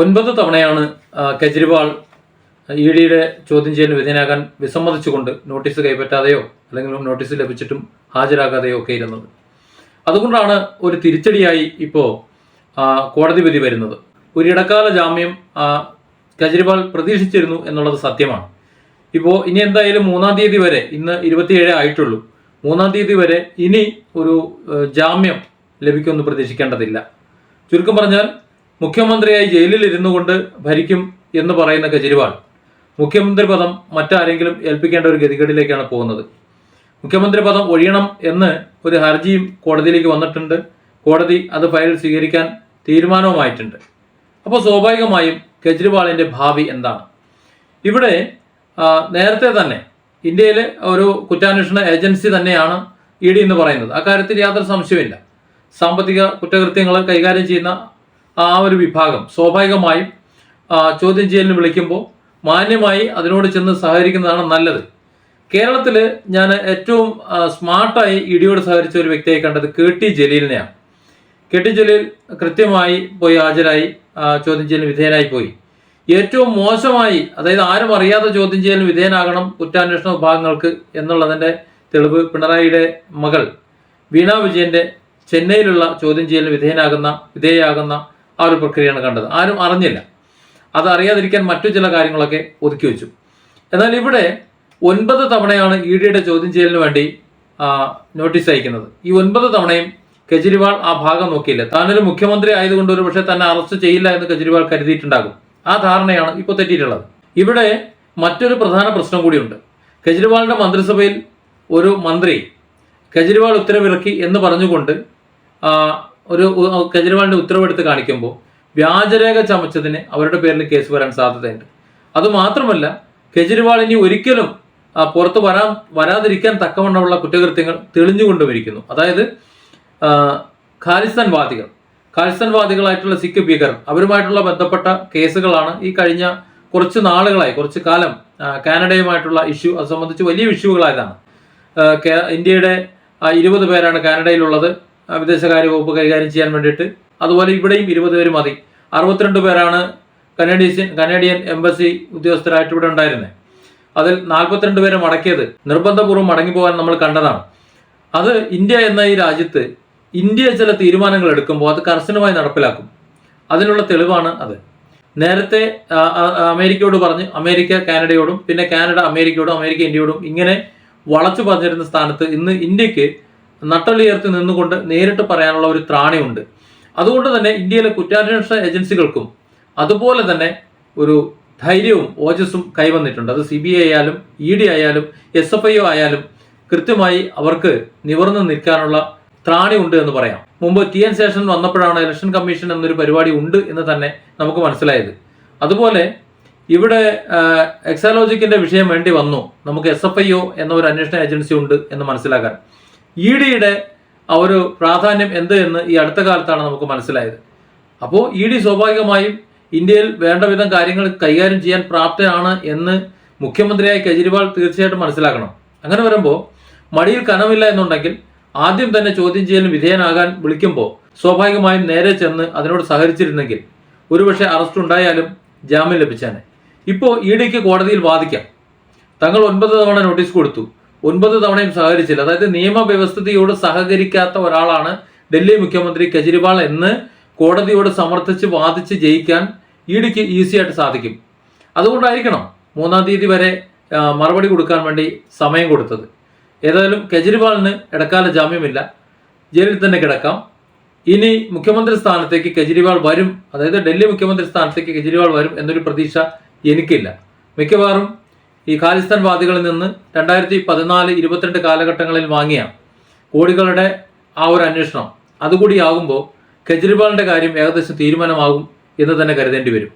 ഒൻപത് തവണയാണ് കെജ്രിവാൾ ഇ ഡിയുടെ ചോദ്യം ചെയ്യലിന് വിധേയനാകാൻ വിസമ്മതിച്ചുകൊണ്ട് നോട്ടീസ് കൈപ്പറ്റാതെയോ അല്ലെങ്കിൽ നോട്ടീസ് ലഭിച്ചിട്ടും ഹാജരാകാതെയോ ഒക്കെ ഇരുന്നത്. അതുകൊണ്ടാണ് ഒരു തിരിച്ചടിയായി ഇപ്പോൾ കോടതി വിധി വരുന്നത്. ഒരു ഇടക്കാല ജാമ്യം കെജ്രിവാൾ പ്രതീക്ഷിച്ചിരുന്നു എന്നുള്ളത് സത്യമാണ്. ഇപ്പോൾ ഇനി എന്തായാലും മൂന്നാം തീയതി വരെ ഇന്ന് ഇരുപത്തിയേഴ് ആയിട്ടുള്ളൂ. മൂന്നാം തീയതി വരെ ഇനി ഒരു ജാമ്യം ലഭിക്കുമെന്ന് പ്രതീക്ഷിക്കേണ്ടതില്ല. ചുരുക്കം പറഞ്ഞാൽ മുഖ്യമന്ത്രിയായി ജയിലിൽ ഇരുന്നു കൊണ്ട് ഭരിക്കും എന്ന് പറയുന്ന കെജ്രിവാൾ മുഖ്യമന്ത്രി പദം മറ്റാരെങ്കിലും ഏൽപ്പിക്കേണ്ട ഒരു ഗതികേടിലേക്കാണ് പോകുന്നത്. മുഖ്യമന്ത്രി പദം ഒഴിയണം എന്ന് ഒരു ഹർജിയും കോടതിയിലേക്ക് വന്നിട്ടുണ്ട്. കോടതി അത് ഫയൽ സ്വീകരിക്കാൻ തീരുമാനവുമായിട്ടുണ്ട്. അപ്പോൾ സ്വാഭാവികമായും കെജ്രിവാളിന്റെ ഭാവി എന്താണ്? ഇവിടെ നേരത്തെ തന്നെ ഇന്ത്യയിലെ ഒരു കുറ്റാന്വേഷണ ഏജൻസി തന്നെയാണ് ഇ ഡി എന്ന് പറയുന്നത്. അക്കാര്യത്തിൽ യാതൊരു സംശയമില്ല സാമ്പത്തിക കുറ്റകൃത്യങ്ങൾ കൈകാര്യം ചെയ്യുന്ന ആ ഒരു വിഭാഗം സ്വാഭാവികമായും ചോദ്യം ചെയ്യലിന് വിളിക്കുമ്പോൾ മാന്യമായി അതിനോട് ചെന്ന് സഹകരിക്കുന്നതാണ് നല്ലത്. കേരളത്തിൽ ഞാൻ ഏറ്റവും സ്മാർട്ടായി ഇടിയോട് സഹകരിച്ച ഒരു വ്യക്തിയെ കണ്ടത് കെ ടി ജലീലിനെയാണ്. കെ ടി ജലീൽ കൃത്യമായി പോയി ഹാജരായി ചോദ്യം ചെയ്യലിന് വിധേയനായി പോയി. ഏറ്റവും മോശമായി അതായത് ആരും അറിയാതെ ചോദ്യം ചെയ്യലിന് വിധേയനാകണം കുറ്റാന്വേഷണ വിഭാഗങ്ങൾക്ക് എന്നുള്ളതിന്റെ തെളിവ് പിണറായിയുടെ മകൾ വീണാ വിജയന്റെ ചെന്നൈയിലുള്ള ചോദ്യം ചെയ്യലിന് വിധേയനാകുന്ന വിധേയയാകുന്ന ആ ഒരു പ്രക്രിയയാണ് കണ്ടത്. ആരും അറിഞ്ഞില്ല. അത് അറിയാതിരിക്കാൻ മറ്റു ചില കാര്യങ്ങളൊക്കെ ഒതുക്കി വെച്ചു. എന്നാൽ ഇവിടെ ഒൻപത് തവണയാണ് ഇ ഡിയുടെ ചോദ്യം ചെയ്യലിന് വേണ്ടി നോട്ടീസ് അയക്കുന്നത്. ഈ ഒൻപത് തവണയും കെജ്രിവാൾ ആ ഭാഗം നോക്കിയില്ല. താനൊരു മുഖ്യമന്ത്രി ആയതുകൊണ്ട് ഒരു പക്ഷേ തന്നെ അറസ്റ്റ് ചെയ്യില്ല എന്ന് കെജ്രിവാൾ കരുതിയിട്ടുണ്ടാകും. ആ ധാരണയാണ് ഇപ്പോൾ തെറ്റിയിട്ടുള്ളത്. ഇവിടെ മറ്റൊരു പ്രധാന പ്രശ്നം കൂടിയുണ്ട്. കെജ്രിവാളിന്റെ മന്ത്രിസഭയിൽ ഒരു മന്ത്രി കെജ്രിവാൾ ഉത്തരവിറക്കി എന്ന് പറഞ്ഞുകൊണ്ട് ഒരു കെജ്രിവാളിന്റെ ഉത്തരവെടുത്ത് കാണിക്കുമ്പോൾ വ്യാജരേഖ ചമച്ചതിന് അവരുടെ പേരിൽ കേസ് വരാൻ സാധ്യതയുണ്ട്. അതുമാത്രമല്ല കെജ്രിവാൾ ഇനി ഒരിക്കലും പുറത്ത് വരാൻ വരാതിരിക്കാൻ തക്കവണ്ണമുള്ള കുറ്റകൃത്യങ്ങൾ തെളിഞ്ഞുകൊണ്ടുമിരിക്കുന്നു. അതായത് ഖാലിസ്ഥാൻ വാദികൾ. ഖാലിസ്ഥാൻ വാദികളായിട്ടുള്ള സിഖ് ഭീകർ അവരുമായിട്ടുള്ള ബന്ധപ്പെട്ട കേസുകളാണ് ഈ കഴിഞ്ഞ കുറച്ച് നാളുകളായി കുറച്ച് കാലം കാനഡയുമായിട്ടുള്ള ഇഷ്യൂ അത് സംബന്ധിച്ച് വലിയ ഇഷ്യൂകളായതാണ്. ഇന്ത്യയുടെ ഇരുപത് പേരാണ് കാനഡയിലുള്ളത്. വിദേശകാര്യ വകുപ്പ് കൈകാര്യം ചെയ്യാൻ വേണ്ടിയിട്ട്. അതുപോലെ ഇവിടെയും ഇരുപത് പേര് മതി. അറുപത്തിരണ്ട് പേരാണ് കനേഡിയൻ കനേഡിയൻ എംബസി ഉദ്യോഗസ്ഥരായിട്ട് ഇവിടെ ഉണ്ടായിരുന്നത് അതിൽ നാൽപ്പത്തിരണ്ട് പേരെ മടക്കിയത് നിർബന്ധപൂർവം മടങ്ങി പോകാൻ നമ്മൾ കണ്ടതാണ്. അത് ഇന്ത്യ എന്ന ഈ രാജ്യത്ത് ഇന്ത്യ ചില തീരുമാനങ്ങൾ എടുക്കുമ്പോൾ അത് കർശനമായി നടപ്പിലാക്കും. അതിനുള്ള തെളിവാണ് അത്. നേരത്തെ അമേരിക്കയോട് പറഞ്ഞ് അമേരിക്ക കാനഡയോടും പിന്നെ കാനഡ അമേരിക്കയോടും അമേരിക്ക ഇന്ത്യയോടും ഇങ്ങനെ വളച്ചു പറഞ്ഞിരുന്ന സ്ഥാനത്ത് ഇന്ന് ഇന്ത്യയ്ക്ക് നട്ടലുയർത്തി നിന്നുകൊണ്ട് നേരിട്ട് പറയാനുള്ള ഒരു ത്രാണിയുണ്ട്. അതുകൊണ്ട് തന്നെ ഇന്ത്യയിലെ കുറ്റാന്വേഷണ ഏജൻസികൾക്കും അതുപോലെ തന്നെ ഒരു ധൈര്യവും ഓജസ്സും കൈവന്നിട്ടുണ്ട്. അത് സി ബി ഐ ആയാലും ഇ ഡി ആയാലും എസ് എഫ് ഐ ഒ ആയാലും കൃത്യമായി അവർക്ക് നിവർന്നു നിൽക്കാനുള്ള ത്രാണി ഉണ്ട് എന്ന് പറയാം. മുമ്പ് ടി എൻ ശേഷൻ വന്നപ്പോഴാണ് ഇലക്ഷൻ കമ്മീഷൻ എന്നൊരു പരിപാടി ഉണ്ട് എന്ന് തന്നെ നമുക്ക് മനസ്സിലായത്. അതുപോലെ ഇവിടെ എക്സാലോജിക്കിന്റെ വിഷയം വേണ്ടി വന്നു. നമുക്ക് എസ് എഫ് ഐ ഒ എന്ന ഒരു അന്വേഷണ ഏജൻസി ഉണ്ട് എന്ന് മനസ്സിലാക്കാൻ. ഇ ഡിയുടെ ആ ഒരു പ്രാധാന്യം എന്ത് എന്ന് ഈ അടുത്ത കാലത്താണ് നമുക്ക് മനസ്സിലായത്. അപ്പോൾ ഇ ഡി സ്വാഭാവികമായും ഇന്ത്യയിൽ വേണ്ട വിധം കാര്യങ്ങൾ കൈകാര്യം ചെയ്യാൻ പ്രാപ്തനാണ് എന്ന് മുഖ്യമന്ത്രിയായ കെജ്രിവാൾ തീർച്ചയായിട്ടും മനസ്സിലാക്കണം. അങ്ങനെ വരുമ്പോൾ മടിയിൽ കനമില്ല എന്നുണ്ടെങ്കിൽ ആദ്യം തന്നെ ചോദ്യം ചെയ്യലിന് വിധേയനാകാൻ വിളിക്കുമ്പോൾ സ്വാഭാവികമായും നേരെ ചെന്ന് അതിനോട് സഹകരിച്ചിരുന്നെങ്കിൽ ഒരുപക്ഷെ അറസ്റ്റ് ഉണ്ടായാലും ജാമ്യം ലഭിച്ചേനെ. ഇപ്പോൾ ഇ ഡിക്ക് കോടതിയിൽ വാദിക്കാം. തങ്ങൾ ഒൻപത് തവണ നോട്ടീസ് കൊടുത്തു. ഒൻപത് തവണയും സഹകരിച്ചില്ല. അതായത് നിയമവ്യവസ്ഥയോട് സഹകരിക്കാത്ത ഒരാളാണ് ഡൽഹി മുഖ്യമന്ത്രി കെജ്രിവാൾ എന്ന് കോടതിയോട് സമർത്ഥിച്ച് വാദിച്ച് ജയിക്കാൻ ഇ ഡിക്ക് ഈസി ആയിട്ട് സാധിക്കും. അതുകൊണ്ടായിരിക്കണം മൂന്നാം തീയതി വരെ മറുപടി കൊടുക്കാൻ വേണ്ടി സമയം കൊടുത്തത്. ഏതായാലും കെജ്രിവാളിന് ഇടക്കാല ജാമ്യമില്ല. ജയിലിൽ തന്നെ കിടക്കാം. ഇനി മുഖ്യമന്ത്രി സ്ഥാനത്തേക്ക് കെജ്രിവാൾ വരും. അതായത് ഡൽഹി മുഖ്യമന്ത്രി സ്ഥാനത്തേക്ക് കെജ്രിവാൾ വരും എന്നൊരു പ്രതീക്ഷ എനിക്കില്ല. മിക്കവാറും ഈ ഖാലിസ്ഥാൻ വാദികളിൽ നിന്ന് രണ്ടായിരത്തി പതിനാല് ഇരുപത്തിരണ്ട് കാലഘട്ടങ്ങളിൽ വാങ്ങിയ കോടികളുടെ ആ ഒരു അന്വേഷണം അതുകൂടി ആകുമ്പോൾ കെജ്രിവാളിന്റെ കാര്യം ഏകദേശം തീരുമാനമാകും എന്ന് തന്നെ കരുതേണ്ടി വരും.